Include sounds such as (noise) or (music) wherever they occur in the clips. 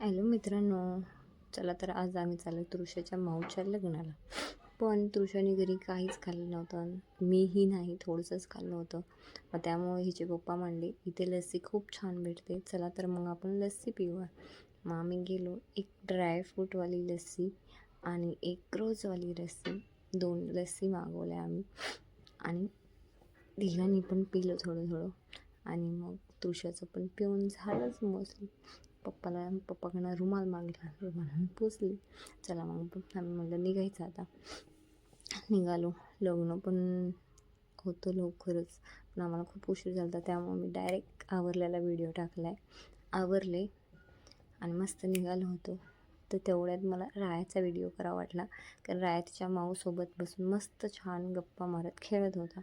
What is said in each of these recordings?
Hello मित्रांनो चला तर आज आम्ही चाललो तृषाच्या माऊच्या लग्नाला. पण तृषाने घरी काहीच खाल्लं नव्हतं. मीही नाही थोडंसंच खाल्लं होतं. मग त्यामुळे हिचे पप्पा म्हणले इथे लस्सी खूप छान भेटते. चला तर मग आपण लस्सी पिऊया. मग आम्ही गेलो एक ड्रायफ्रूटवाली लस्सी आणि एक रोजवाली लस्सी. दोन लस्सी मागवल्या आम्ही. आणि तिघांनी पण पिलं थोडं थोडं आणि मग तुळशाचं पण पिऊन झालंच मोस्टली पप्पाला पप्पाकडनं रुमाल मागला रुमाल पुसले. चला मग पण आम्ही म्हणलं निघायचं आता. निघालो. लग्न पण होतं लवकरच. पण आम्हाला खूप उशीर झाला होता. त्यामुळे मी डायरेक्ट आवरलेला व्हिडिओ टाकला आहे आवरले आणि मस्त निघालो होतो. तर तेवढ्यात मला रायाचा व्हिडिओ करा वाटला. कारण राया तिच्या माऊसोबत बसून मस्त छान गप्पा मारत खेळत होता.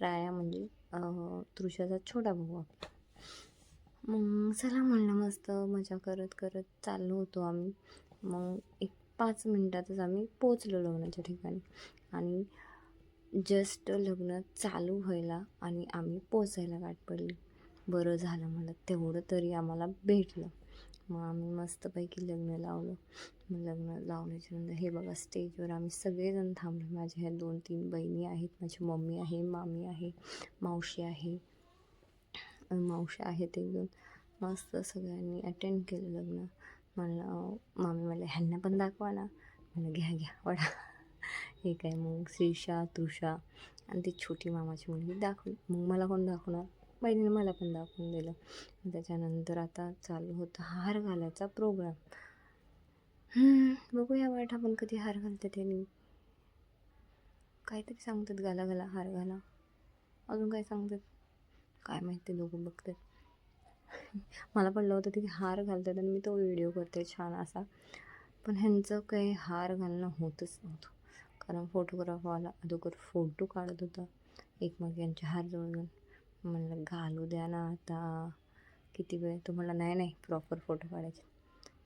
राया म्हणजे तृषाचा छोटा भाऊ. आपला मग चला म्हणलं मस्त मजा करत करत चाललो होतो आम्ही. मग एक पाच मिनटातच आम्ही पोचलो लग्नाच्या ठिकाणी. आणि जस्ट लग्न चालू व्हायला आणि आम्ही पोचायला गाठ पडली. बरं झालं म्हणलं तेवढं तरी आम्हाला भेटलं. मग आम्ही मस्तपैकी लग्न लावलं. मग लग्न लावल्याच्या नंतर हे बघा स्टेजवर आम्ही सगळेजण थांबलो. माझ्या ह्या दोन तीन बहिणी आहेत माझी मम्मी आहे मामी आहे मावशी आहे. मावशी आहेत एक दोन मस्त सगळ्यांनी अटेंड केलं लग्न. म्हणलं मामी म्हणलं ह्यांना पण दाखवा ना. म्हणलं घ्या घ्या वडा. हे काय मग श्रीषा तृषा आणि ती छोटी मामाची मुलगी दाखवली. मग मला कोण दाखवणार? बहिणीने मला पण दाखवून दिलं. त्याच्यानंतर आता चालू होतं हार घालायचा प्रोग्राम बघूया वाट आपण कधी हार घालतात त्यांनी काहीतरी सांगतात घाला घाला हार घाला. अजून काय सांगतात? काय माहिती दोघं बघतात मला पडलं होतं की हार घालतात आणि मी तो व्हिडिओ करते छान असा. पण ह्यांचं काही हार घालणं होतच नव्हतं. कारण फोटोग्राफरवाला अगोदर फोटो काढत होता. एकमेकांच्या हार जवळ म्हणलं घालू द्या ना आता. किती वेळ? तो म्हणला नाही नाही प्रॉपर फोटो काढायचे.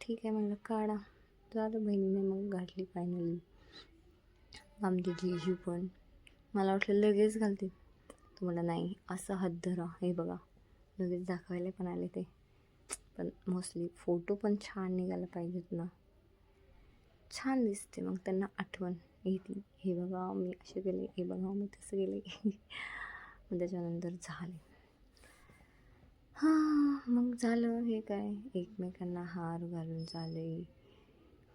ठीक आहे. म्हणलं काढा. झालं बहिणीने मग घातली फायनली आमची जिजू पण. मला वाटलं लगेच घालते तो नाही असं हात धरा. हे बघा लगेच दाखवायला पण आले ते. पण मोस्टली फोटो पण छान निघायला पाहिजेत ना. छान दिसते मग त्यांना आठवण येते. हे बघा मी असे केले हे बघा मी तसं गेले (laughs) मग त्याच्यानंतर झाले. हां मग झालं हे काय? एकमेकांना हार घालून झाले.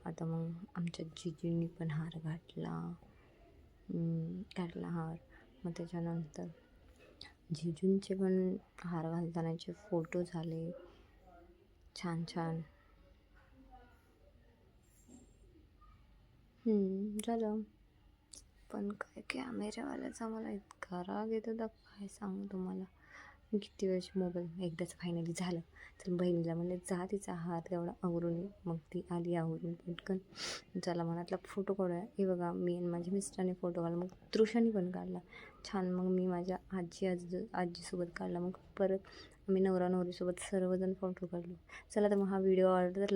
आता मग आमच्या जिजूंनी पण हार घातला. हम्म, घातला हार. मग त्याच्यानंतर जिजूंचे पण हार घालतानाचे फोटो झाले. छान छान. झालं पण काय कॅमेऱ्यावाल्याचा मला इतका राग येतो होता काय सांगू तुम्हाला? मी किती वेळेस मोबाईल एकदाच फायनली झालं. तर बहिणीला म्हणलं जा तिचा हात तेवढा आवरून ये. मग ती आली आवरून पटकन. चला मनातला फोटो काढूया. हे बघा मी आणि माझ्या मिस्टराने फोटो काढला. मग तृषाने पण काढला. छान मग मी माझ्या आजी आज आजीसोबत काढला. मग परत आम्ही नवरा नवरीसोबत सर्वजण फोटो काढलो. चला तर मग हा व्हिडिओ आवडला तर